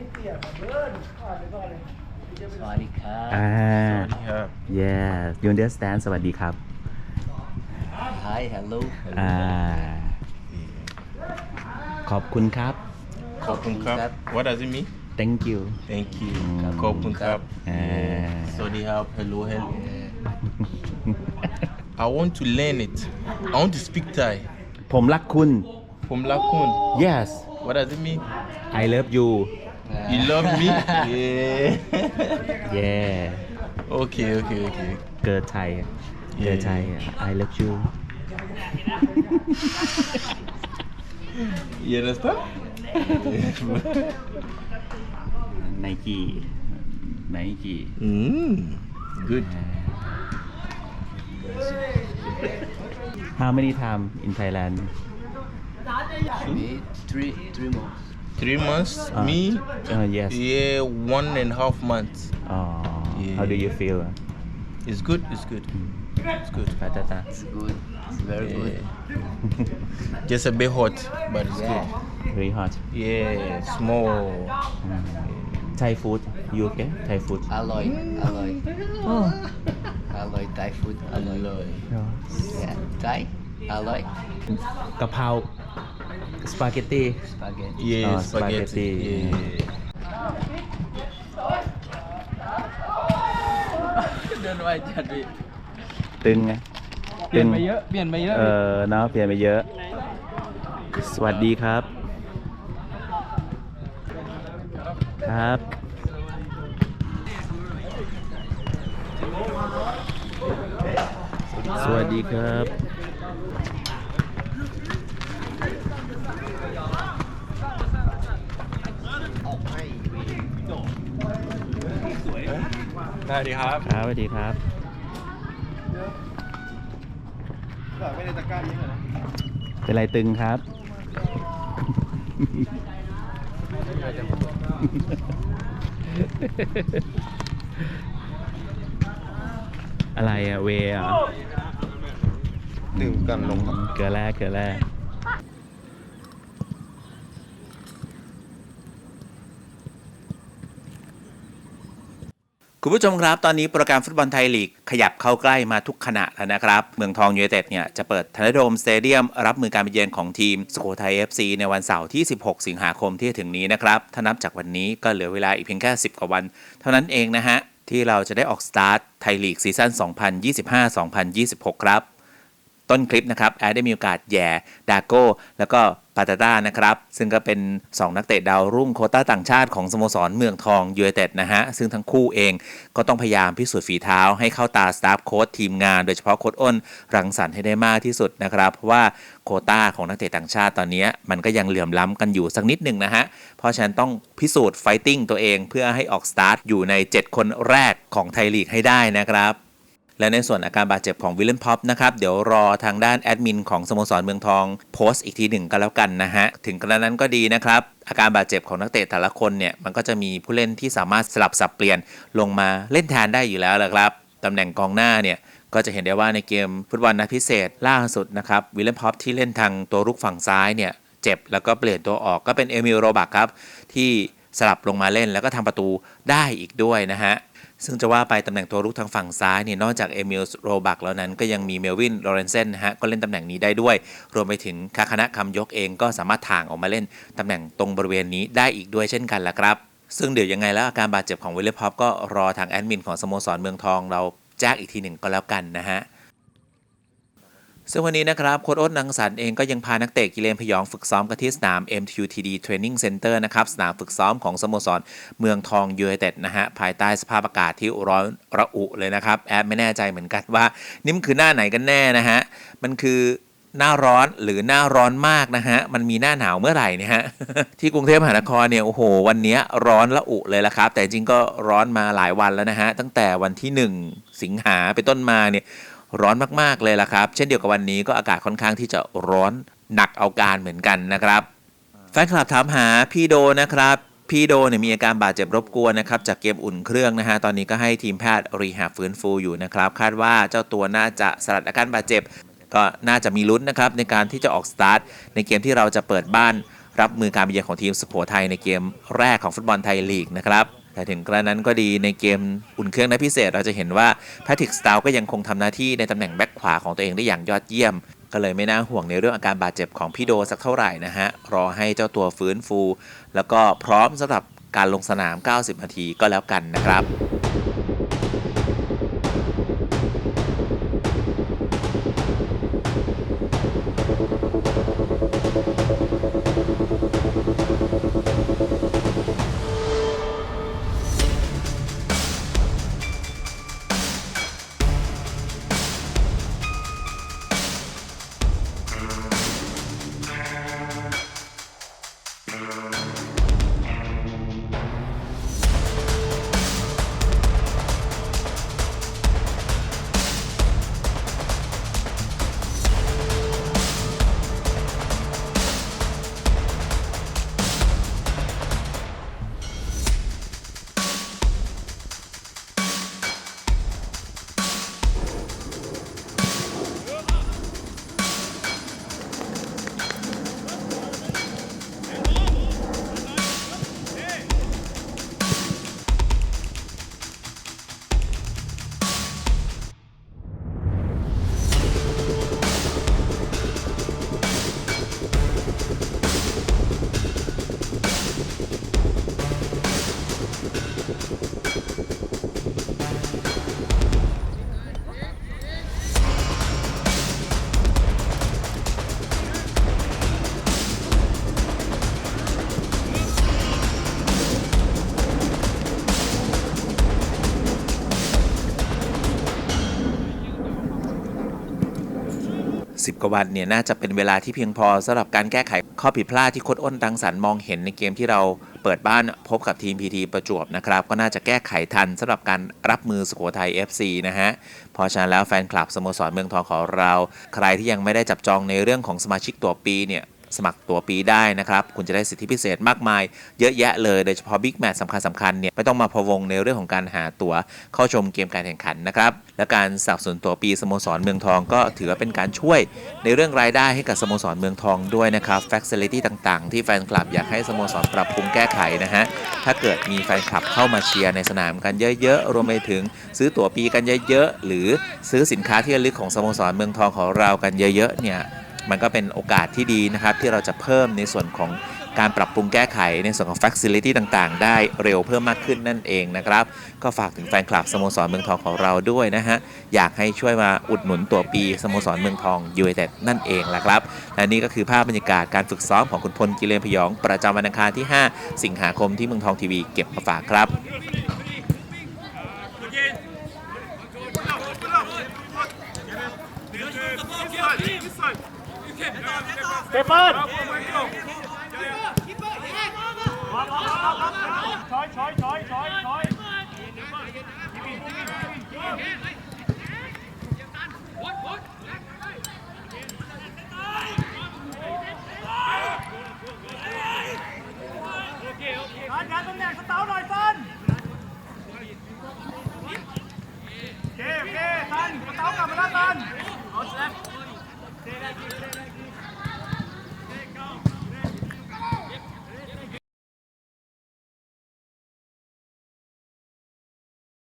สวัสดีครับอ่าครับ yes you understand สวัสดีครับ Hi hello อ่า ขอบคุณครับขอบคุณครับ What does it mean thank you Thank you ขอบคุณครับอ่าสวัสดีครับ Hello hello I want to learn it I want to speak Thai ผมรักคุณผมรักคุณ yes What does it mean I love you You love me. Yeah. Yeah. Okay, okay, okay. Girl Thai. Girl Yeah. I love you. You understand? Nike. Nike. mm. Good. How many time in Thailand? Three, three, three three three months Three months Ah. Me uh, yes Yeah one and a half months oh, how do you feel It's good It's good It's good พัตตา It's good It's very good Just a bit hot but it's Yeah good very hot Yeah small Thai food you okay Thai food อร่อยอร่อยอร่อย Thai food อร่อย Alloy Yeah Thai อร่อย กะเพรา สปาเกตตี้ spaghetti Yeah, Ah, spaghetti. spaghetti. Yeah. เดินไวจัดพี่ตึงไงเปลี่ยนไปเยอะ เปลี่ยนไปเยอะเออเนาะเปลี่ยนไปเยอะ สวัสดีครับ ครับ สวัสดีครับ ได้ดีครับ ครับสวัสดีครับไม่ได้ตะกร้านี้นะเป็นไรตึงครับ อะไรอะเวอะ ดื่มกันลงครับ เกลือแร่เกลือแร่ คุณผู้ชมครับ ตอนนี้โปรแกรมฟุตบอลไทยลีก ขยับเข้าใกล้มาทุกขณะแล้วนะครับ เมืองทองยูไนเต็ดเนี่ยจะเปิดทันโดมสเตเดียม รับมือการไปเยือนของทีมสโคไทย FC ในวันเสาร์ที่ 16 สิงหาคมที่ถึงนี้นะครับ ถ้านับจากวันนี้ก็เหลือเวลาอีกเพียงแค่ 10 กว่าวัน เท่านั้นเองนะฮะ ที่เราจะได้ออกสตาร์ทไทยลีกซีซั่น 2025-2026 ครับ ต้นคลิปนะครับแอดได้มีโอกาสแย่ดาโก้แล้วก็าตาต้านะครับ ซึ่งก็เป็น 2 นักเตะดาวรุ่งโคต้าต่างชาติของสโมสรเมืองทองยูไนเต็ดนะฮะ ซึ่งทั้งคู่เองก็ต้องพยายามพิสูจน์ฝีเท้าให้เข้าตาสตาฟโค้ชทีมงาน โดยเฉพาะโค้ชอ้น รังสรรค์ให้ได้มากที่สุดนะครับเพราะว่าโคต้าของนักเตะต่างชาติตอนนี้มันก็ยังเหลื่อมล้ำกันอยู่สักนิดหนึ่งนะฮะ เพราะฉะนั้นต้องพิสูจน์ไฟติ้งตัวเองเพื่อให้ออกสตาร์ทอยู่ใน 7 คนแรกของไทยลีกให้ได้นะครับ และในส่วนอาการบาดเจ็บของวิลเลนพ็อปนะครับเดี๋ยวรอทางด้านแอดมินของสโมสรเมืองทองโพสต์อีกทีหนึ่งก็แล้วกันนะฮะถึงกระนั้นก็ดีนะครับอาการบาดเจ็บของนักเตะแต่ละคนเนี่ยมันก็จะมีผู้เล่นที่สามารถสลับสับเปลี่ยนลงมาเล่นแทนได้อยู่แล้วแหละครับตำแหน่งกองหน้าเนี่ยก็จะเห็นได้ว่าในเกมฟุตบอลนัดพิเศษล่าสุดนะครับวิลเลนพ็อปที่เล่นทางตัวรุกฝั่งซ้ายเนี่ยเจ็บแล้วก็เปลี่ยนตัวออกก็เป็นเอมิลโรบักครับที่สลับลงมาเล่นแล้วก็ทำประตูได้อีกด้วยนะฮะ ซึ่งจะว่าไปตำแหน่งตัวรุกทางฝั่งซ้ายเนี่ยนอกจากเอมิลโรบักแล้วนั้นก็ยังมีเมลวินโรเรนเซนนะฮะก็เล่นตำแหน่งนี้ได้ด้วย รวมไปถึงคาคณะคำยกเองก็สามารถถ่างออกมาเล่นตำแหน่งตรงบริเวณนี้ได้อีกด้วยเช่นกันละครับ ซึ่งเดี๋ยวยังไงแล้วอาการบาดเจ็บของวิลเลพอปก็รอทางแอดมินของสโมสรเมืองทองเราแจ้งอีกทีหนึ่งก็แล้วกันนะฮะ ซึ่งวันนี้นะครับโค้ชอ้นนังสรรเองก็ยังพานักเตะกิเลนพยองฝึกซ้อมกันที่สนาม MTUTD Training Center นะครับสนามฝึกซ้อมของสโมสรเมืองทองยูไนเต็ดนะฮะภายใต้สภาพอากาศที่ร้อนระอุเลยนะครับแอดไม่แน่ใจเหมือนกันว่านี่มันคือหน้าไหนกันแน่นะฮะมันคือหน้าร้อนหรือหน้าร้อนมากนะฮะ มันมีหน้าหนาวเมื่อไหร่เนี่ยฮะ ที่กรุงเทพมหานครเนี่ย โอ้โห วันนี้ร้อนระอุเลยละครับ แต่จริงก็ร้อนมาหลายวันแล้วนะฮะ ตั้งแต่วันที่ 1 สิงหาเป็นต้นมาเนี่ย ร้อนมากๆเลยล่ะครับ เช่นเดียวกับวันนี้ก็อากาศค่อนข้างที่จะร้อนหนักเอาการเหมือนกันนะครับแฟนคลับถามหาพี่โดนะครับพี่โดเนี่ยมีอาการบาดเจ็บรบกวนนะครับจากเกมอุ่นเครื่องนะฮะตอนนี้ก็ให้ทีมแพทย์รีแฮบฟื้นฟูอยู่นะครับ คาดว่าเจ้าตัวน่าจะสลัดอาการบาดเจ็บ ก็น่าจะมีลุ้นนะครับในการที่จะออกสตาร์ทในเกมที่เราจะเปิดบ้าน รับมือการเยือนของทีมสุโขทัยในเกมแรกของฟุตบอลไทยลีกนะครับ แต่ถึงกระนั้นก็ดีในเกมอุ่นเครื่องนัดพิเศษ เราจะเห็นว่าแพทริกสตาลก็ยังคงทำหน้าที่ในตำแหน่งแบ็คขวาของตัวเองได้อย่างยอดเยี่ยม ก็เลยไม่น่าห่วงในเรื่องอาการบาดเจ็บของพี่โดสักเท่าไหร่นะฮะรอให้เจ้าตัวฟื้นฟู แล้วก็พร้อมสำหรับการลงสนาม 90 นาทีก็แล้วกันนะครับ 10 กว่าวันเนี่ยน่าจะเป็นเวลาที่เพียงพอสำหรับการแก้ไขข้อผิดพลาดที่โค้ดอ้นตังสรรมองเห็นในเกมที่เราเปิดบ้านพบกับทีมพีทีประจวบนะครับ ก็น่าจะแก้ไขทันสำหรับการรับมือสุโขทัย FC นะฮะพอฉะนั้นแล้วแฟนคลับสโมสรเมืองทองของเรา ใครที่ยังไม่ได้จับจองในเรื่องของสมาชิกตัวปีเนี่ย สมัครตัวปีได้นะครับ คุณจะได้สิทธิพิเศษมากมาย เยอะแยะเลย โดยเฉพาะบิ๊กแมตช์สำคัญสำคัญเนี่ยไม่ต้องมาพะวงในเรื่องของการหาตั๋วเข้าชมเกมการแข่งขันนะครับ และการสนับสนุนตัวปีสโมสรเมืองทองก็ถือว่าเป็นการช่วยในเรื่องรายได้ให้กับสโมสรเมืองทองด้วยนะครับแฟคซิลิตี้ต่างๆ ที่แฟนคลับอยากให้สโมสรปรับปรุงแก้ไขนะฮะถ้าเกิดมีแฟนคลับเข้ามาเชียร์ในสนามกันเยอะๆรวมไปถึงซื้อตั๋วปีกันเยอะๆหรือซื้อสินค้าที่ระลึกของสโมสรเมืองทองของเรากันเยอะๆเนี่ย มันก็เป็นโอกาสที่ดีนะครับ ที่เราจะเพิ่มในส่วนของการปรับปรุงแก้ไขในส่วนของ Facility ต่างๆ ได้เร็วเพิ่มมากขึ้นนั่นเองนะครับ ก็ฝากถึงแฟนคลับสโมสรเมืองทองของเราด้วยนะฮะ อยากให้ช่วยมาอุดหนุนตัวปีสโมสรเมืองทองยูไนเต็ดนั่นเองแหละครับ และนี่ก็คือภาพบรรยากาศการฝึกซ้อมของคุณพลกิเลนพยอง ประจำวันอังคารที่ 5 สิงหาคมที่เมืองทองทีวีเก็บมาฝากครับ เตเปิ้ลช้อยช้อยช้อยช้อยช้อยการการตำแหน่งสตาร์หน่อยเติ้ล